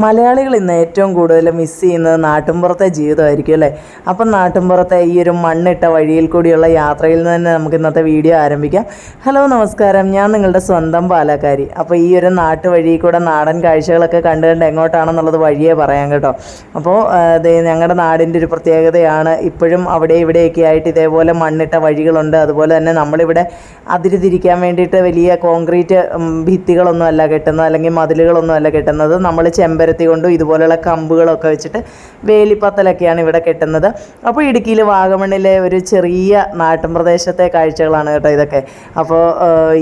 മലയാളികൾ ഇന്ന് ഏറ്റവും കൂടുതൽ മിസ് ചെയ്യുന്നത് നാട്ടിൻപുറത്തെ ജീവിതമായിരിക്കും അല്ലേ? അപ്പം നാട്ടിൻപുറത്തെ ഈ ഒരു മണ്ണിട്ട വഴിയിൽ കൂടിയുള്ള യാത്രയിൽ നിന്ന് തന്നെ നമുക്ക് ഇന്നത്തെ വീഡിയോ ആരംഭിക്കാം. ഹലോ നമസ്കാരം. ഞാൻ നിങ്ങളുടെ സ്വന്തം പാലക്കാരി. അപ്പോൾ ഈ ഒരു നാട്ടു വഴിയിൽ കൂടെ നാടൻ കാഴ്ചകളൊക്കെ കണ്ടു കണ്ട് എങ്ങോട്ടാണെന്നുള്ളത് വഴിയേ പറയാം കേട്ടോ. അപ്പോൾ ഞങ്ങളുടെ നാടിന്റെ ഒരു പ്രത്യേകതയാണ് ഇപ്പോഴും അവിടെ ഇവിടെയൊക്കെ ആയിട്ട് ഇതേപോലെ മണ്ണിട്ട വഴികളുണ്ട്. അതുപോലെ തന്നെ നമ്മളിവിടെ അതിര് തിരിക്കാൻ വേണ്ടിയിട്ട് വലിയ കോൺക്രീറ്റ് ഭിത്തികളൊന്നും അല്ല കെട്ടുന്നത്. അല്ലെങ്കിൽ മതിലുകളൊന്നും അല്ല കെട്ടുന്നത്. നമ്മൾ ചെമ്പരത്തി കൊണ്ടും ഇതുപോലെയുള്ള കമ്പുകളൊക്കെ വെച്ചിട്ട് വേലിപ്പത്തലൊക്കെയാണ് ഇവിടെ കെട്ടുന്നത്. അപ്പോൾ ഇടുക്കിയിൽ വാഗമണ്ണിലെ ഒരു ചെറിയ നാട്ടിൻപ്രദേശത്തെ കാഴ്ചകളാണ് കേട്ടോ ഇതൊക്കെ. അപ്പോൾ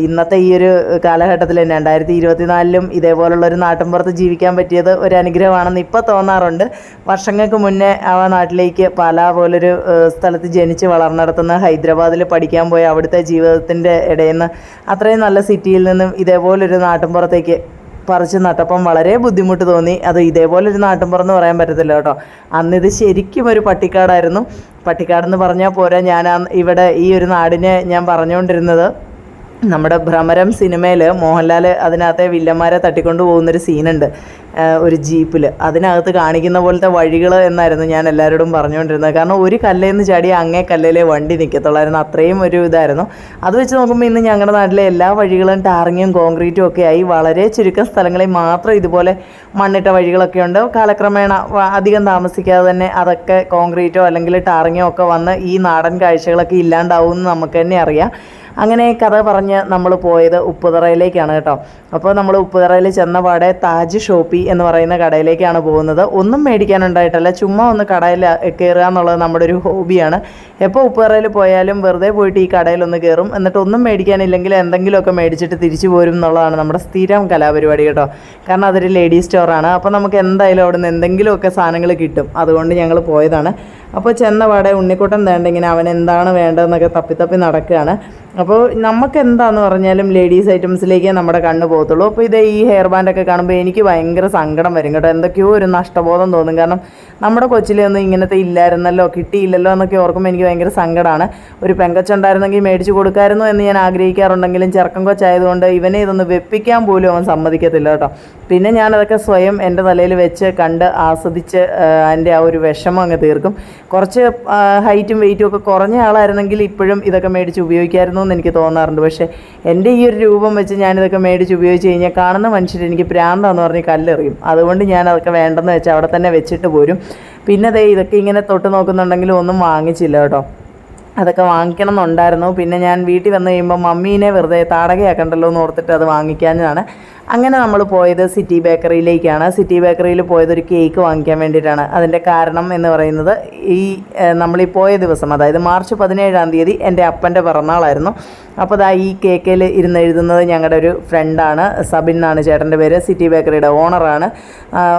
ഇന്നത്തെ ഈ ഒരു കാലഘട്ടത്തിൽ രണ്ടായിരത്തി ഇരുപത്തിനാലിലും ഇതേപോലുള്ള ഒരു നാട്ടിൻപുറത്ത് ജീവിക്കാൻ പറ്റിയത് ഒരു അനുഗ്രഹമാണെന്ന് ഇപ്പോൾ തോന്നാറുണ്ട്. വർഷങ്ങൾക്ക് മുന്നേ ആ നാട്ടിലേക്ക് പാലാ പോലൊരു സ്ഥലത്ത് ജനിച്ച് വളർന്നിടത്തുന്ന ഹൈദരാബാദിൽ പഠിക്കാൻ പോയ അവിടുത്തെ ജീവിതത്തിന്റെ ഇടയിൽ നിന്ന് അത്രയും നല്ല സിറ്റിയിൽ നിന്നും ഇതേപോലൊരു നാട്ടിൻപുറത്തേക്ക് പറിച്ച് നട്ടപ്പം വളരെ ബുദ്ധിമുട്ട് തോന്നി. അത് ഇതേപോലെ ഒരു നാട്ടിൻപുറം എന്ന് പറയാൻ പറ്റത്തില്ല കേട്ടോ. അന്നിത് ശരിക്കും ഒരു പട്ടിക്കാടായിരുന്നു. പട്ടിക്കാടെന്ന് പറഞ്ഞാൽ പോരാ ഞാൻ ഇവിടെ ഈ ഒരു നാടിനെ ഞാൻ പറഞ്ഞുകൊണ്ടിരുന്നത് നമ്മുടെ ഭ്രമരം സിനിമയിൽ മോഹൻലാൽ അതിനകത്തെ വില്ലന്മാരെ തട്ടിക്കൊണ്ട് പോകുന്നൊരു സീനുണ്ട്. ഒരു ജീപ്പിൽ അതിനകത്ത് കാണിക്കുന്ന പോലത്തെ വഴികൾ എന്നായിരുന്നു ഞാൻ എല്ലാവരോടും പറഞ്ഞുകൊണ്ടിരുന്നത്. കാരണം ഒരു കല്ലേന്ന് ചാടി അങ്ങേ കല്ലിലെ വണ്ടി നിൽക്കത്തുള്ളായിരുന്നു അത്രയും ഒരു ഇതായിരുന്നു. അത് വെച്ച് നോക്കുമ്പോൾ ഇന്ന് ഞങ്ങളുടെ നാട്ടിലെ എല്ലാ വഴികളും ടാറിങ്ങും കോൺക്രീറ്റും ഒക്കെ ആയി വളരെ ചുരുക്കം സ്ഥലങ്ങളിൽ മാത്രം ഇതുപോലെ മണ്ണിട്ട വഴികളൊക്കെ ഉണ്ട്. കാലക്രമേണ അധികം താമസിക്കാതെ തന്നെ അതൊക്കെ കോൺക്രീറ്റോ അല്ലെങ്കിൽ ടാറിങ്ങോ ഒക്കെ വന്ന് ഈ നാടൻ കാഴ്ചകളൊക്കെ ഇല്ലാണ്ടാവും എന്ന് നമുക്ക് തന്നെ അറിയാം. അങ്ങനെ കഥ പറഞ്ഞ് നമ്മൾ പോയത് ഉപ്പുതറയിലേക്കാണ് കേട്ടോ. അപ്പോൾ നമ്മൾ ഉപ്പുതറയിൽ ചെന്ന പാടെ താജ് ഷോപ്പി എന്ന് പറയുന്ന കടയിലേക്കാണ് പോകുന്നത്. ഒന്നും മേടിക്കാനുണ്ടായിട്ടല്ല. ചുമ്മാ ഒന്ന് കടയിൽ കയറുക എന്നുള്ളത് നമ്മുടെ ഒരു ഹോബിയാണ്. എപ്പോൾ ഉപ്പുതറയിൽ പോയാലും വെറുതെ പോയിട്ട് ഈ കടയിലൊന്ന് കയറും. എന്നിട്ട് ഒന്നും മേടിക്കാനില്ലെങ്കിൽ എന്തെങ്കിലുമൊക്കെ മേടിച്ചിട്ട് തിരിച്ചു പോരും എന്നുള്ളതാണ് നമ്മുടെ സ്ഥിരം കലാപരിപാടി കേട്ടോ. കാരണം അതൊരു ലേഡീസ് സ്റ്റോറാണ്. അപ്പോൾ നമുക്ക് എന്തായാലും അവിടെ നിന്ന് എന്തെങ്കിലുമൊക്കെ സാധനങ്ങൾ കിട്ടും. അതുകൊണ്ട് ഞങ്ങൾ പോയതാണ്. അപ്പോൾ ചെന്ന പാടെ ഉണ്ണിക്കുട്ടൻ വേണ്ട ഇങ്ങനെ അവൻ എന്താണ് വേണ്ടതെന്നൊക്കെ തപ്പി തപ്പി നടക്കുകയാണ്. അപ്പോൾ നമുക്ക് എന്താന്ന് പറഞ്ഞാലും ലേഡീസ് ഐറ്റംസിലേക്കേ നമ്മുടെ കണ്ണ് പോകത്തുള്ളൂ. അപ്പോൾ ഇത് ഈ ഹെയർ ബാൻഡൊക്കെ കാണുമ്പോൾ എനിക്ക് ഭയങ്കര സങ്കടം വരും കേട്ടോ. എന്തൊക്കെയോ ഒരു നഷ്ടബോധം തോന്നും. കാരണം നമ്മുടെ കൊച്ചിലൊന്നും ഇങ്ങനത്തെ ഇല്ലായിരുന്നല്ലോ കിട്ടിയില്ലല്ലോ എന്നൊക്കെ ഓർക്കുമ്പോൾ എനിക്ക് ഭയങ്കര സങ്കടമാണ്. ഒരു പെങ്കച്ചുണ്ടായിരുന്നെങ്കിൽ മേടിച്ച് കൊടുക്കായിരുന്നു എന്ന് ഞാൻ ആഗ്രഹിക്കാറുണ്ടെങ്കിലും ചെറുക്കൻ കൊച്ചായതുകൊണ്ട് ഇവനെ ഇതൊന്ന് വെപ്പിക്കാൻ പോലും അവൻ സമ്മതിക്കത്തില്ല കേട്ടോ. പിന്നെ ഞാനതൊക്കെ സ്വയം എന്റെ തലയിൽ വെച്ച് കണ്ട് ആസ്വദിച്ച് എന്റെ ആ ഒരു വിഷമം അങ്ങ് തീർക്കും. കുറച്ച് ഹൈറ്റും വെയിറ്റും ഒക്കെ കുറഞ്ഞ ആളായിരുന്നെങ്കിൽ ഇപ്പോഴും ഇതൊക്കെ മേടിച്ച് ഉപയോഗിക്കായിരുന്നു എന്ന് എനിക്ക് തോന്നാറുണ്ട്. പക്ഷേ എന്റെ ഈ ഒരു രൂപം വെച്ച് ഞാനിതൊക്കെ മേടിച്ച് ഉപയോഗിച്ച് കഴിഞ്ഞാൽ കാണുന്ന മനുഷ്യർ എനിക്ക് പ്രാന്താന്ന് പറഞ്ഞ് കല്ലെറിയും. അതുകൊണ്ട് ഞാൻ അതൊക്കെ വേണ്ടെന്ന് വെച്ച് അവിടെ തന്നെ വെച്ചിട്ട് പോരും. പിന്നെ ദേ ഇതൊക്കെ ഇങ്ങനെ തൊട്ട് നോക്കുന്നുണ്ടെങ്കിലും ഒന്നും വാങ്ങിച്ചില്ല കേട്ടോ. അതൊക്കെ വാങ്ങിക്കണം എന്നുണ്ടായിരുന്നു. പിന്നെ ഞാൻ വീട്ടിൽ വന്നു കഴിയുമ്പോൾ മമ്മീനെ വെറുതെ താടകയാക്കണ്ടല്ലോ എന്ന് ഓർത്തിട്ട് അത് വാങ്ങിക്കാഞ്ഞതാണ്. അങ്ങനെ നമ്മൾ പോയത് സിറ്റി ബേക്കറിയിലേക്കാണ്. സിറ്റി ബേക്കറിയിൽ പോയത് ഒരു കേക്ക് വാങ്ങിക്കാൻ വേണ്ടിയിട്ടാണ്. അതിന്റെ കാരണം എന്ന് പറയുന്നത് ഈ നമ്മൾ ഈ പോയ ദിവസം അതായത് മാർച്ച് പതിനേഴാം തീയതി എന്റെ അപ്പന്റെ പിറന്നാളായിരുന്നു. അപ്പോൾ ദാ ഈ കേക്കിൽ ഇരുന്ന് എഴുതുന്നത് ഞങ്ങളുടെ ഒരു ഫ്രണ്ടാണ് സബിൻ എന്നാണ് ചേട്ടന്റെ പേര് സിറ്റി ബേക്കറിയുടെ ഓണറാണ്.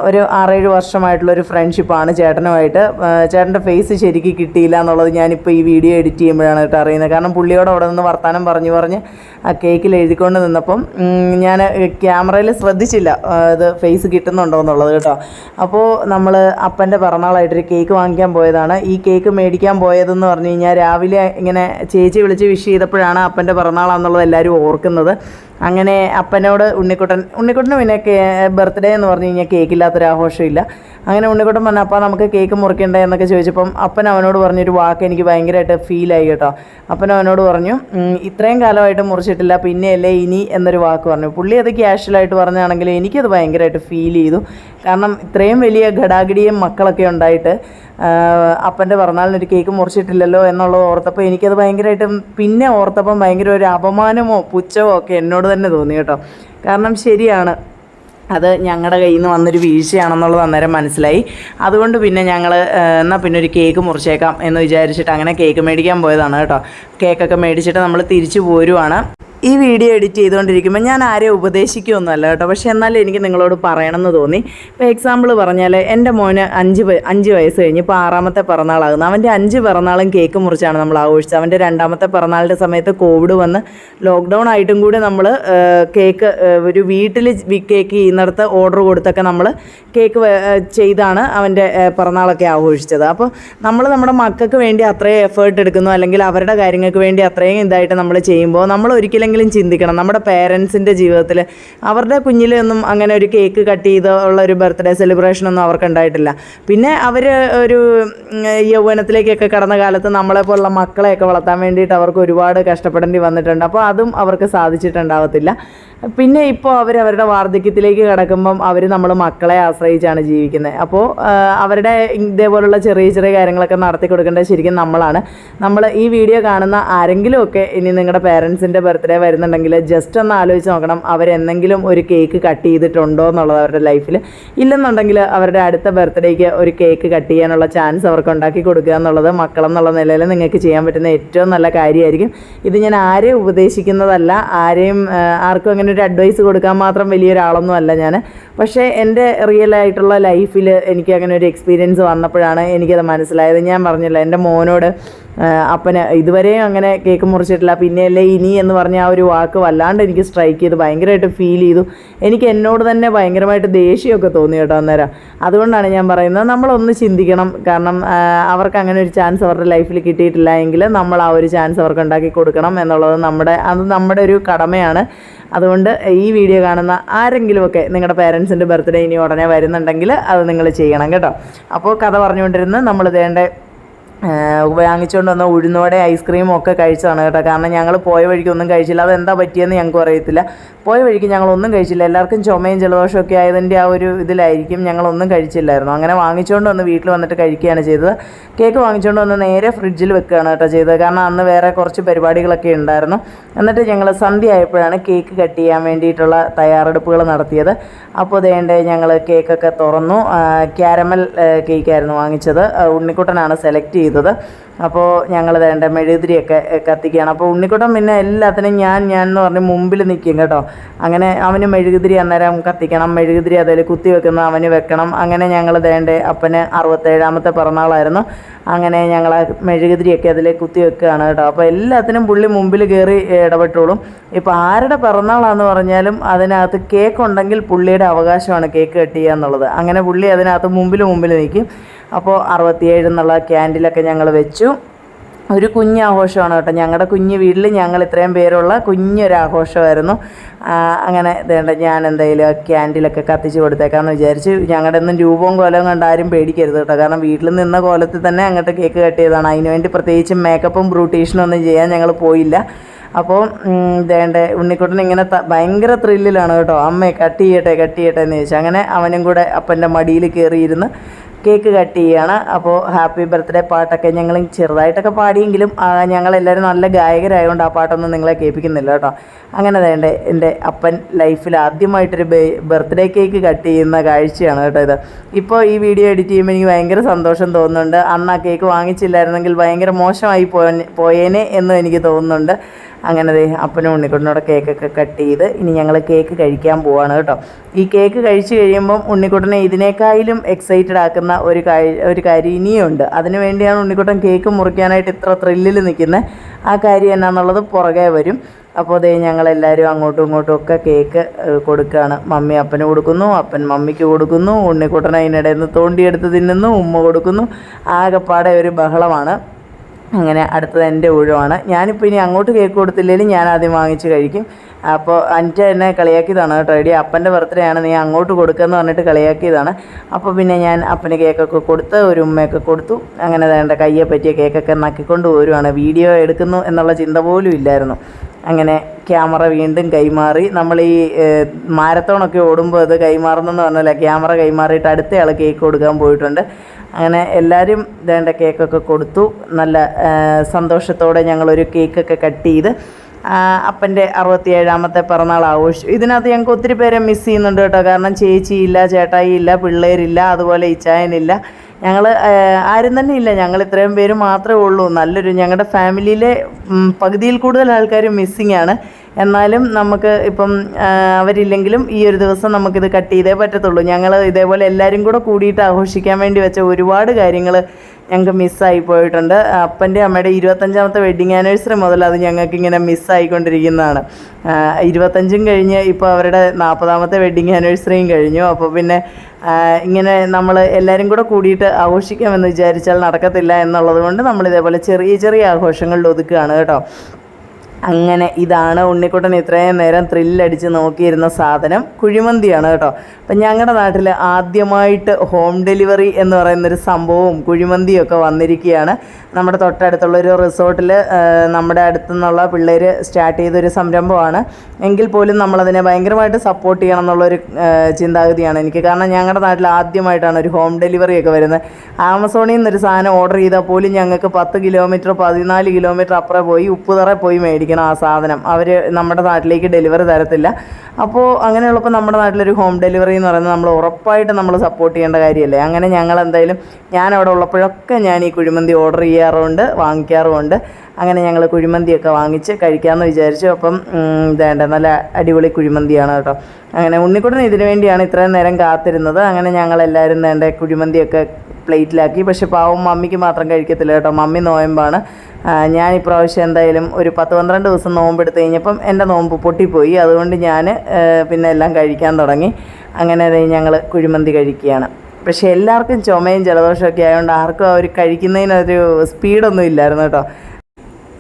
ഒരു ആറേഴ് വർഷമായിട്ടുള്ളൊരു ഫ്രണ്ട്ഷിപ്പാണ് ചേട്ടനുമായിട്ട്. ചേട്ടന്റെ ഫേസ് ശരിക്ക് കിട്ടിയില്ല എന്നുള്ളത് ഞാനിപ്പോൾ ഈ വീഡിയോ എഡിറ്റ് ചെയ്യുമ്പോഴാണ് കേട്ടോ അറിയുന്നത്. കാരണം പുള്ളിയോട് അവിടെ നിന്ന് വർത്തമാനം പറഞ്ഞു പറഞ്ഞ് ആ കേക്കിൽ എഴുതിക്കൊണ്ട് നിന്നപ്പം ഞാൻ ക്യാമറയിൽ ശ്രദ്ധിച്ചില്ല ഇത് ഫേസ് കിട്ടുന്നുണ്ടോ എന്നുള്ളത് കേട്ടോ. അപ്പോൾ നമ്മൾ അപ്പന്റെ പിറന്നാളായിട്ടൊരു കേക്ക് വാങ്ങിക്കാൻ പോയതാണ്. ഈ കേക്ക് മേടിക്കാൻ പോയതെന്ന് പറഞ്ഞു കഴിഞ്ഞാൽ രാവിലെ ഇങ്ങനെ ചേച്ചി വിളിച്ച് വിഷ് ചെയ്തപ്പോഴാണ് അപ്പന്റെ പിറന്നാളാണെന്നുള്ളത് എല്ലാവരും ഓർക്കുന്നത്. അങ്ങനെ അപ്പനോട് ഉണ്ണിക്കുട്ടൻ ഉണ്ണിക്കുട്ടന് പിന്നെ ബർത്ത്ഡേ എന്ന് പറഞ്ഞു കഴിഞ്ഞാൽ കേക്കില്ലാത്തൊരു ആഘോഷമില്ല. അങ്ങനെ ഉണ്ണിക്കുട്ടൻ പറഞ്ഞു അപ്പം നമുക്ക് കേക്ക് മുറിക്കണ്ടേ? എന്നൊക്കെ ചോദിച്ചപ്പം അപ്പൻ അവനോട് പറഞ്ഞൊരു വാക്ക് എനിക്ക് ഭയങ്കരമായിട്ട് ഫീലായി കേട്ടോ. അപ്പൻ അവനോട് പറഞ്ഞു "ഉം, ഇത്രയും കാലമായിട്ട് മുറിച്ചിട്ടില്ല പിന്നെയല്ലേ ഇനി? എന്നൊരു വാക്ക് പറഞ്ഞു. പുള്ളി അത് ക്യാഷ്വലായിട്ട് പറഞ്ഞാണെങ്കിൽ എനിക്കത് ഭയങ്കരമായിട്ട് ഫീൽ ചെയ്തു. കാരണം ഇത്രയും വലിയ ഘടാഗിടിയും മക്കളൊക്കെ ഉണ്ടായിട്ട് അപ്പന്റെ ഒരു കേക്ക് മുറിച്ചിട്ടില്ലല്ലോ എന്നുള്ളത് ഓർത്തപ്പോൾ എനിക്കത് ഭയങ്കരമായിട്ടും പിന്നെ ഓർത്തപ്പം ഭയങ്കര ഒരു അപമാനമോ പുച്ഛമോ ഒക്കെ എന്നോട് തന്നെ തോന്നി കേട്ടോ. കാരണം ശരിയാണ് അത് ഞങ്ങളുടെ കയ്യിൽ നിന്ന് വന്നൊരു വീഴ്ചയാണെന്നുള്ളത് അന്നേരം മനസ്സിലായി. അതുകൊണ്ട് പിന്നെ ഞങ്ങൾ എന്നാൽ പിന്നെ ഒരു കേക്ക് മുറിച്ചേക്കാം എന്ന് വിചാരിച്ചിട്ട് അങ്ങനെ കേക്ക് മേടിക്കാൻ പോയതാണ് കേട്ടോ. കേക്കൊക്കെ മേടിച്ചിട്ട് നമ്മൾ തിരിച്ചു പോരുവാണ്. ഈ വീഡിയോ എഡിറ്റ് ചെയ്തുകൊണ്ടിരിക്കുമ്പോൾ ഞാൻ ആരെ ഉപദേശിക്കുകയൊന്നുമല്ല കേട്ടോ. പക്ഷേ എന്നാലും എനിക്ക് നിങ്ങളോട് പറയണമെന്ന് തോന്നി. ഇപ്പോൾ എക്സാമ്പിൾ പറഞ്ഞാൽ എന്റെ മോന് അഞ്ച് അഞ്ച് വയസ്സ് കഴിഞ്ഞ് ഇപ്പോൾ ആറാമത്തെ പിറന്നാളാകുന്നു. അവന്റെ അഞ്ച് പിറന്നാളും കേക്ക് മുറിച്ചാണ് നമ്മൾ ആഘോഷിച്ചത്. അവന്റെ രണ്ടാമത്തെ പിറന്നാളിന്റെ സമയത്ത് കോവിഡ് വന്ന് ലോക്ക്ഡൗൺ ആയിട്ടും കൂടി നമ്മൾ കേക്ക് ഒരു വീട്ടിൽ കേക്ക് ചെയ്യുന്നിടത്ത് ഓർഡർ കൊടുത്തൊക്കെ നമ്മൾ കേക്ക് ചെയ്താണ് അവന്റെ പിറന്നാളൊക്കെ ആഘോഷിച്ചത്. അപ്പോൾ നമ്മൾ നമ്മുടെ മക്കൾക്ക് വേണ്ടി അത്രയും എഫേർട്ട് എടുക്കുന്നു. അല്ലെങ്കിൽ അവരുടെ കാര്യങ്ങൾക്ക് വേണ്ടി അത്രയും ഇതായിട്ട് നമ്മൾ ചെയ്യുമ്പോൾ നമ്മൾ ഒരിക്കലെങ്കിലും നമ്മളെങ്കിലും ചിന്തിക്കണം. നമ്മുടെ പേരൻസിന്റെ ജീവിതത്തിൽ അവരുടെ കുഞ്ഞിലൊന്നും അങ്ങനെ ഒരു കേക്ക് കട്ട് ചെയ്ത് ഉള്ള ഒരു ബർത്ത്ഡേ സെലിബ്രേഷനൊന്നും അവർക്ക് ഉണ്ടായിട്ടില്ല. പിന്നെ അവർ ഒരു യൗവനത്തിലേക്കൊക്കെ കടന്ന കാലത്ത് നമ്മളെപ്പോലുള്ള മക്കളെയൊക്കെ വളർത്താൻ വേണ്ടിയിട്ട് അവർക്ക് ഒരുപാട് കഷ്ടപ്പെടേണ്ടി വന്നിട്ടുണ്ട്. അപ്പോൾ അതും അവർക്ക് സാധിച്ചിട്ടുണ്ടാവത്തില്ല. പിന്നെ ഇപ്പോൾ അവർ അവരുടെ വാർദ്ധക്യത്തിലേക്ക് കിടക്കുമ്പം അവർ നമ്മൾ മക്കളെ ആശ്രയിച്ചാണ് ജീവിക്കുന്നത് അപ്പോൾ അവരുടെ ഇതേപോലുള്ള ചെറിയ ചെറിയ കാര്യങ്ങളൊക്കെ നടത്തി കൊടുക്കേണ്ടത് ശരിക്കും നമ്മളാണ്. നമ്മൾ ഈ വീഡിയോ കാണുന്ന ആരെങ്കിലുമൊക്കെ ഇനി നിങ്ങളുടെ പേരൻസിന്റെ ബർത്ത്ഡേ വരുന്നുണ്ടെങ്കിൽ ജസ്റ്റ് ഒന്ന് ആലോചിച്ച് നോക്കണം അവരെന്തെങ്കിലും ഒരു കേക്ക് കട്ട് ചെയ്തിട്ടുണ്ടോ എന്നുള്ളത് അവരുടെ ലൈഫിൽ ഇല്ലെന്നുണ്ടെങ്കിൽ അവരുടെ അടുത്ത ബർത്ത്ഡേക്ക് ഒരു കേക്ക് കട്ട് ചെയ്യാനുള്ള ചാൻസ് അവർക്ക് ഉണ്ടാക്കി കൊടുക്കുക എന്നുള്ളത് മക്കളെന്നുള്ള നിലയിൽ നിങ്ങൾക്ക് ചെയ്യാൻ പറ്റുന്ന ഏറ്റവും നല്ല കാര്യമായിരിക്കും ഇത് ഞാൻ ആരെയും ഉപദേശിക്കുന്നതല്ല ആരെയും ആർക്കും അങ്ങനെ ഒരു അഡ്വൈസ് കൊടുക്കാൻ മാത്രം വലിയൊരാളൊന്നും അല്ല ഞാൻ പക്ഷേ എന്റെ റിയൽ ആയിട്ടുള്ള ലൈഫിൽ എനിക്ക് അങ്ങനെ ഒരു എക്സ്പീരിയൻസ് വന്നപ്പോഴാണ് എനിക്കത് മനസ്സിലായത്. ഞാൻ പറഞ്ഞില്ല എന്റെ മോനോട് അപ്പന് ഇതുവരെയും അങ്ങനെ കേക്ക് മുറിച്ചിട്ടില്ല. പിന്നെയല്ലേ ഇനി എന്ന് പറഞ്ഞ ആ ഒരു വാക്ക് വല്ലാണ്ട് എനിക്ക് സ്ട്രൈക്ക് ചെയ്ത്. ഭയങ്കരമായിട്ട് ഫീൽ ചെയ്തു. എനിക്ക് എന്നോട് തന്നെ ഭയങ്കരമായിട്ട് ദേഷ്യമൊക്കെ തോന്നി കേട്ടോ അന്നേരം. അതുകൊണ്ടാണ് ഞാൻ പറയുന്നത് നമ്മളൊന്ന് ചിന്തിക്കണം. കാരണം അവർക്ക് അങ്ങനെ ഒരു ചാൻസ് അവരുടെ ലൈഫിൽ കിട്ടിയിട്ടില്ല എങ്കിൽ നമ്മൾ ആ ഒരു ചാൻസ് അവർക്ക് ഉണ്ടാക്കി കൊടുക്കണം എന്നുള്ളത് നമ്മുടെ അത് നമ്മുടെ ഒരു കടമയാണ്. അതുകൊണ്ട് ഈ വീഡിയോ കാണുന്ന ആരെങ്കിലുമൊക്കെ നിങ്ങളുടെ പേരൻസിന്റെ ബർത്ത്ഡേ ഇനി ഉടനെ വരുന്നുണ്ടെങ്കിൽ അത് നിങ്ങൾ ചെയ്യണം കേട്ടോ. അപ്പോൾ കഥ പറഞ്ഞുകൊണ്ടിരുന്ന് നമ്മൾ ഇതേണ്ട വാങ്ങിച്ചുകൊണ്ട് വന്ന ഉഴുന്നോടെ ഐസ്ക്രീമും ഒക്കെ കഴിച്ചതാണ് കേട്ടോ. കാരണം ഞങ്ങൾ പോയ വഴിക്കൊന്നും കഴിച്ചില്ല. അതെന്താ പറ്റിയെന്ന് ഞങ്ങൾക്ക് അറിയത്തില്ല. പോയ വഴിക്ക് ഞങ്ങളൊന്നും കഴിച്ചില്ല. എല്ലാവർക്കും ചുമയും ജലദോഷവും ഒക്കെ ആയതിന്റെ ആ ഒരു ഇതിലായിരിക്കും ഞങ്ങളൊന്നും കഴിച്ചില്ലായിരുന്നു. അങ്ങനെ വാങ്ങിച്ചുകൊണ്ട് വന്ന് വീട്ടിൽ വന്നിട്ട് കഴിക്കുകയാണ് ചെയ്തത്. കേക്ക് വാങ്ങിച്ചുകൊണ്ട് വന്ന് നേരെ ഫ്രിഡ്ജിൽ വെക്കുകയാണ് കേട്ടോ ചെയ്തത്. കാരണം അന്ന് വേറെ കുറച്ച് പരിപാടികളൊക്കെ ഉണ്ടായിരുന്നു. എന്നിട്ട് ഞങ്ങൾ സന്ധ്യ ആയപ്പോഴാണ് കേക്ക് കട്ട് ചെയ്യാൻ വേണ്ടിയിട്ടുള്ള തയ്യാറെടുപ്പുകൾ നടത്തിയത്. അപ്പോൾ അതേണ്ട ഞങ്ങൾ കേക്കൊക്കെ തുറന്നു. ക്യാരമൽ കേക്കായിരുന്നു വാങ്ങിച്ചത്. ഉണ്ണിക്കുട്ടനാണ് സെലക്ട് ചെയ്തത്. दादा അപ്പോൾ ഞങ്ങൾ വേണ്ട മെഴുകുതിരിയൊക്കെ ഏ, കത്തിക്കുകയാണ്. അപ്പോൾ ഉണ്ണിക്കുട്ടൻ പിന്നെ എല്ലാത്തിനും ഞാൻ ഞാൻ എന്ന് പറഞ്ഞ് മുമ്പിൽ നിൽക്കും കേട്ടോ. അങ്ങനെ അവന് മെഴുകുതിരി അന്നേരം കത്തിക്കണം മെഴുകുതിരി അതിൽ കുത്തി വെക്കുന്ന അവന് വെക്കണം. അങ്ങനെ ഞങ്ങൾ വേണ്ട അപ്പന് അറുപത്തേഴാമത്തെ പിറന്നാളായിരുന്നു. അങ്ങനെ ഞങ്ങൾ മെഴുകുതിരിയൊക്കെ അതിൽ കുത്തി വെക്കുകയാണ് കേട്ടോ. അപ്പോൾ എല്ലാത്തിനും പുള്ളി മുമ്പിൽ കയറി ഇടപെട്ടോളും. ഇപ്പോൾ ആരുടെ പിറന്നാളാണെന്ന് പറഞ്ഞാലും അതിനകത്ത് കേക്ക് ഉണ്ടെങ്കിൽ പുള്ളിയുടെ അവകാശമാണ് കേക്ക് കട്ട് ചെയ്യുക എന്നുള്ളത്. അങ്ങനെ പുള്ളി അതിനകത്ത് മുമ്പിൽ മുമ്പിൽ നിൽക്കും. അപ്പോൾ അറുപത്തിയേഴ് എന്നുള്ള ക്യാൻഡിലൊക്കെ ഞങ്ങൾ വെച്ചു. ഒരു കുഞ്ഞാഘോഷമാണ് കേട്ടോ. ഞങ്ങളുടെ കുഞ്ഞ് വീട്ടിൽ ഞങ്ങൾ ഇത്രയും പേരുള്ള കുഞ്ഞൊരാഘോഷമായിരുന്നു. അങ്ങനെ വേണ്ട ഞാൻ എന്തായാലും ക്യാൻഡിലൊക്കെ കത്തിച്ച് കൊടുത്തേക്കാന്ന് വിചാരിച്ച് ഞങ്ങളുടെ ഒന്നും രൂപവും കോലവും കണ്ട് ആരും പേടിക്കരുത് കേട്ടോ. കാരണം വീട്ടിൽ നിന്ന കോലത്തിൽ തന്നെ അങ്ങോട്ട് കേക്ക് കട്ട് ചെയ്തതാണ്. അതിനുവേണ്ടി പ്രത്യേകിച്ച് മേക്കപ്പും ബ്രൂട്ടീഷനും ഒന്നും ചെയ്യാൻ ഞങ്ങൾ പോയില്ല. അപ്പോൾ ദേണ്ട ഉണ്ണിക്കുട്ടൻ ഇങ്ങനെ ഭയങ്കര ത്രില്ലിലാണ് കേട്ടോ. അമ്മേ കട്ട് ചെയ്യട്ടെ കട്ട് ചെയ്യട്ടെ എന്ന് ചോദിച്ചു. അങ്ങനെ അവനും കൂടെ അപ്പന്റെ മടിയിൽ കയറിയിരുന്ന് കേക്ക് കട്ട് ചെയ്യുകയാണ് അപ്പോൾ ഹാപ്പി ബർത്ത്ഡേ പാട്ടൊക്കെ ഞങ്ങൾ ചെറുതായിട്ടൊക്കെ പാടിയെങ്കിലും ഞങ്ങളെല്ലാവരും നല്ല ഗായകരായതുകൊണ്ട് ആ പാട്ടൊന്നും നിങ്ങളെ കേൾപ്പിക്കുന്നില്ല കേട്ടോ. അങ്ങനെ തന്നെ എന്റെ അപ്പൻ ലൈഫിൽ ആദ്യമായിട്ടൊരു ബർത്ത്ഡേ കേക്ക് കട്ട് ചെയ്യുന്ന കാഴ്ചയാണ് കേട്ടോ ഇത്. ഇപ്പോൾ ഈ വീഡിയോ എഡിറ്റ് ചെയ്യുമ്പോൾ എനിക്ക് ഭയങ്കര സന്തോഷം തോന്നുന്നുണ്ട്. അന്ന് ആ കേക്ക് വാങ്ങിച്ചില്ലായിരുന്നെങ്കിൽ ഭയങ്കര മോശമായി പോയ പോയേനെ എന്നും എനിക്ക് തോന്നുന്നുണ്ട്. അങ്ങനെ അപ്പനും ഉണ്ണിക്കുട്ടനോടെ കേക്കൊക്കെ കട്ട് ചെയ്ത് ഇനി ഞങ്ങൾ കേക്ക് കഴിക്കാൻ പോവാണ് കേട്ടോ. ഈ കേക്ക് കഴിച്ചു കഴിയുമ്പം ഉണ്ണിക്കുട്ടനെ ഇതിനേക്കാളും എക്സൈറ്റഡ് ആക്കുന്ന ഒരു കാര്യം ഒരു കാര്യം ഇനിയുണ്ട്. അതിനു വേണ്ടിയാണ് ഉണ്ണിക്കുട്ടൻ കേക്ക് മുറിക്കാനായിട്ട് ഇത്ര ത്രില്ലിൽ നിൽക്കുന്നത്. ആ കാര്യം എന്നാന്നുള്ളത് പുറകെ വരും. അപ്പോൾ അതേ ഞങ്ങളെല്ലാവരും അങ്ങോട്ടും ഇങ്ങോട്ടും ഒക്കെ കേക്ക് കൊടുക്കുകയാണ്. മമ്മി അപ്പന് കൊടുക്കുന്നു അപ്പൻ മമ്മിക്ക് കൊടുക്കുന്നു ഉണ്ണിക്കുട്ടൻ അതിനിടയിൽ നിന്ന് തോണ്ടിയെടുത്ത് തിന്നുന്നു ഉമ്മ കൊടുക്കുന്നു. ആകെപ്പാടെ ഒരു ബഹളമാണ്. അങ്ങനെ അടുത്തത് എന്റെ ഊഴമാണ്. ഞാനിപ്പോൾ ഇനി അങ്ങോട്ട് കേക്ക് കൊടുത്തില്ലെങ്കിലും ഞാൻ ആദ്യം വാങ്ങിച്ച് കഴിക്കും. അപ്പോൾ അനിറ്റ എന്നെ കളിയാക്കിയതാണ് കേട്ടോ. എടി അപ്പന്റെ ബർത്ത്ഡേ ആണ്. നീ അങ്ങോട്ട് കൊടുക്കുകയെന്ന് പറഞ്ഞിട്ട് കളിയാക്കിയതാണ്. അപ്പോൾ പിന്നെ ഞാൻ അപ്പന് കേക്കൊക്കെ കൊടുത്ത് ഒരു ഉമ്മയൊക്കെ കൊടുത്തു. അങ്ങനെ വേണ്ട കയ്യെ പറ്റിയ കേക്കൊക്കെ നക്കിക്കൊണ്ട് പോരുവാണ്. വീഡിയോ എടുക്കുന്നു എന്നുള്ള ചിന്ത പോലും ഇല്ലായിരുന്നു. അങ്ങനെ ക്യാമറ വീണ്ടും കൈമാറി. നമ്മൾ ഈ മാരത്തോണൊക്കെ ഓടുമ്പോൾ അത് കൈമാറുന്നെന്ന് പറഞ്ഞല്ല ക്യാമറ കൈമാറിയിട്ട് അടുത്തയാൾ കേക്ക് കൊടുക്കാൻ പോയിട്ടുണ്ട്. അങ്ങനെ എല്ലാവരും വേണ്ട കേക്കൊക്കെ കൊടുത്തു. നല്ല സന്തോഷത്തോടെ ഞങ്ങളൊരു കേക്കൊക്കെ കട്ട് ചെയ്ത് അപ്പന്റെ അറുപത്തിയേഴാമത്തെ പിറന്നാൾ ആഘോഷിച്ചു. ഇതിനകത്ത് ഞങ്ങൾക്ക് ഒത്തിരി പേരെ മിസ് ചെയ്യുന്നുണ്ട് കേട്ടോ. കാരണം ചേച്ചിയില്ല ചേട്ടായിയില്ല പിള്ളേരില്ല അതുപോലെ ഇച്ചായനില്ല ഞങ്ങൾ ആരും തന്നെ ഇല്ല. ഞങ്ങൾ ഇത്രയും പേര് മാത്രമേ ഉള്ളൂ. നല്ലൊരു ഞങ്ങളുടെ ഫാമിലിയിലെ പകുതിയിൽ കൂടുതൽ ആൾക്കാർ മിസ്സിങ് ആണ് എന്നാലും നമുക്ക് ഇപ്പം അവരില്ലെങ്കിലും ഈ ഒരു ദിവസം നമുക്കിത് കട്ട് ചെയ്തേ പറ്റത്തുള്ളൂ. ഞങ്ങൾ ഇതേപോലെ എല്ലാവരും കൂടെ കൂടിയിട്ട് ആഘോഷിക്കാൻ വേണ്ടി വെച്ച ഒരുപാട് കാര്യങ്ങൾ ഞങ്ങൾക്ക് മിസ്സായി പോയിട്ടുണ്ട്. അപ്പന്റെ അമ്മയുടെ ഇരുപത്തഞ്ചാമത്തെ വെഡിങ് ആനിവേഴ്സറി മുതൽ അത് ഞങ്ങൾക്ക് ഇങ്ങനെ മിസ്സായിക്കൊണ്ടിരിക്കുന്നതാണ് ഇരുപത്തഞ്ചും കഴിഞ്ഞ് ഇപ്പോൾ അവരുടെ നാൽപ്പതാമത്തെ വെഡിങ് ആനിവേഴ്സറിയും കഴിഞ്ഞു. അപ്പോൾ പിന്നെ ഇങ്ങനെ നമ്മൾ എല്ലാവരും കൂടെ കൂടിയിട്ട് ആഘോഷിക്കാമെന്ന് വിചാരിച്ചാൽ നടക്കത്തില്ല എന്നുള്ളത് കൊണ്ട് നമ്മളിതേപോലെ ചെറിയ ചെറിയ ആഘോഷങ്ങളിൽ ഒതുക്കുകയാണ് കേട്ടോ. അങ്ങനെ ഇതാണ് ഉണ്ണിക്കുട്ടൻ ഇത്രയും നേരം ത്രില്ലടിച്ച് നോക്കിയിരുന്ന സാധനം. കുഴിമന്തിയാണ് കേട്ടോ. അപ്പം ഞങ്ങളുടെ നാട്ടിൽ ആദ്യമായിട്ട് ഹോം ഡെലിവറി എന്ന് പറയുന്നൊരു സംഭവവും കുഴിമന്തിയൊക്കെ വന്നിരിക്കുകയാണ് നമ്മുടെ തൊട്ടടുത്തുള്ള ഒരു റിസോർട്ടിൽ നമ്മുടെ അടുത്തു നിന്നുള്ള പിള്ളേർ സ്റ്റാർട്ട് ചെയ്തൊരു സംരംഭമാണ്. എങ്കിൽ പോലും നമ്മളതിനെ ഭയങ്കരമായിട്ട് സപ്പോർട്ട് ചെയ്യണം എന്നുള്ളൊരു ചിന്താഗതിയാണ് എനിക്ക്. കാരണം ഞങ്ങളുടെ നാട്ടിൽ ആദ്യമായിട്ടാണ് ഒരു ഹോം ഡെലിവറി ഒക്കെ വരുന്നത്. ആമസോണിൽ നിന്നൊരു സാധനം ഓർഡർ ചെയ്താൽ പോലും ഞങ്ങൾക്ക് പത്ത് കിലോമീറ്റർ പതിനാല് കിലോമീറ്റർ അപ്പുറം പോയി ഉപ്പുതറ പോയി മേടിക്കണം ആ സാധനം. അവർ നമ്മുടെ നാട്ടിലേക്ക് ഡെലിവറി തരത്തില്ല. അപ്പോൾ അങ്ങനെയുള്ളപ്പോൾ നമ്മുടെ നാട്ടിലൊരു ഹോം ഡെലിവറി എന്ന് പറയുന്നത് നമ്മൾ ഉറപ്പായിട്ട് നമ്മൾ സപ്പോർട്ട് ചെയ്യേണ്ട കാര്യമല്ലേ? അങ്ങനെ ഞങ്ങൾ എന്തായാലും ഞാൻ അവിടെ ഉള്ളപ്പോഴൊക്കെ ഞാൻ ഈ കുഴിമന്തി ഓർഡർ ചെയ്യാറുമുണ്ട് വാങ്ങിക്കാറുമുണ്ട്. അങ്ങനെ ഞങ്ങൾ കുഴിമന്തിയൊക്കെ വാങ്ങിച്ച് കഴിക്കാമെന്ന് വിചാരിച്ചു. അപ്പം ഇതേണ്ട നല്ല അടിപൊളി കുഴിമന്തിയാണ് കേട്ടോ. അങ്ങനെ ഉണ്ണിക്കുട്ടൻ ഇതിനു വേണ്ടിയാണ് ഇത്രയും നേരം കാത്തിരുന്നത്. അങ്ങനെ ഞങ്ങളെല്ലാവരും വേണ്ട കുഴിമന്തിയൊക്കെ പ്ലേറ്റിലാക്കി. പക്ഷെ പാവം മമ്മിക്ക് മാത്രം കഴിക്കത്തില്ല കേട്ടോ. മമ്മി നോയമ്പാണ്. ഞാൻ ഇപ്രാവശ്യം എന്തായാലും ഒരു പത്ത് പന്ത്രണ്ട് ദിവസം നോമ്പെടുത്ത് കഴിഞ്ഞപ്പം എന്റെ നോമ്പ് പൊട്ടിപ്പോയി. അതുകൊണ്ട് ഞാൻ പിന്നെ എല്ലാം കഴിക്കാൻ തുടങ്ങി. അങ്ങനെ ഞങ്ങൾ കുഴിമന്തി കഴിക്കുകയാണ്. പക്ഷേ എല്ലാവർക്കും ചുമയും ജലദോഷമൊക്കെ ആയതുകൊണ്ട് ആർക്കും അവർ കഴിക്കുന്നതിനൊരു സ്പീഡൊന്നും ഇല്ലായിരുന്നു കേട്ടോ.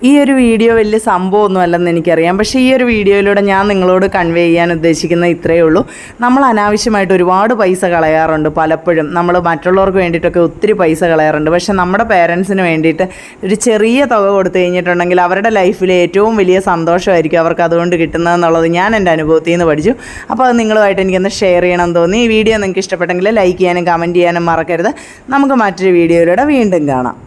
ഈ ഒരു വീഡിയോ വലിയ സംഭവമൊന്നും അല്ലെന്ന് എനിക്കറിയാം. പക്ഷേ ഈ ഒരു വീഡിയോയിലൂടെ ഞാൻ നിങ്ങളോട് കൺവേ ചെയ്യാൻ ഉദ്ദേശിക്കുന്ന ഇത്രയേ ഉള്ളൂ. നമ്മൾ അനാവശ്യമായിട്ട് ഒരുപാട് പൈസ കളയാറുണ്ട് പലപ്പോഴും. നമ്മൾ മറ്റുള്ളവർക്ക് വേണ്ടിയിട്ടൊക്കെ ഒത്തിരി പൈസ കളയാറുണ്ട്. പക്ഷേ നമ്മുടെ പേരൻസിന് വേണ്ടിയിട്ട് ഒരു ചെറിയ തുക കൊടുത്തു കഴിഞ്ഞിട്ടുണ്ടെങ്കിൽ അവരുടെ ലൈഫിലെ ഏറ്റവും വലിയ സന്തോഷമായിരിക്കും അവർക്ക് അതുകൊണ്ട് കിട്ടുന്നതെന്നുള്ളത് ഞാൻ എന്റെ അനുഭവത്തിൽ നിന്ന് പഠിച്ചു. അപ്പോൾ അത് നിങ്ങളുമായിട്ട് എനിക്കൊന്ന് ഷെയർ ചെയ്യണം തോന്നി. ഈ വീഡിയോ നിങ്ങൾക്ക് ഇഷ്ടപ്പെട്ടെങ്കിൽ ലൈക്ക് ചെയ്യാനും കമന്റ് ചെയ്യാനും മറക്കരുത്. നമുക്ക് മറ്റൊരു വീഡിയോയിലൂടെ വീണ്ടും കാണാം.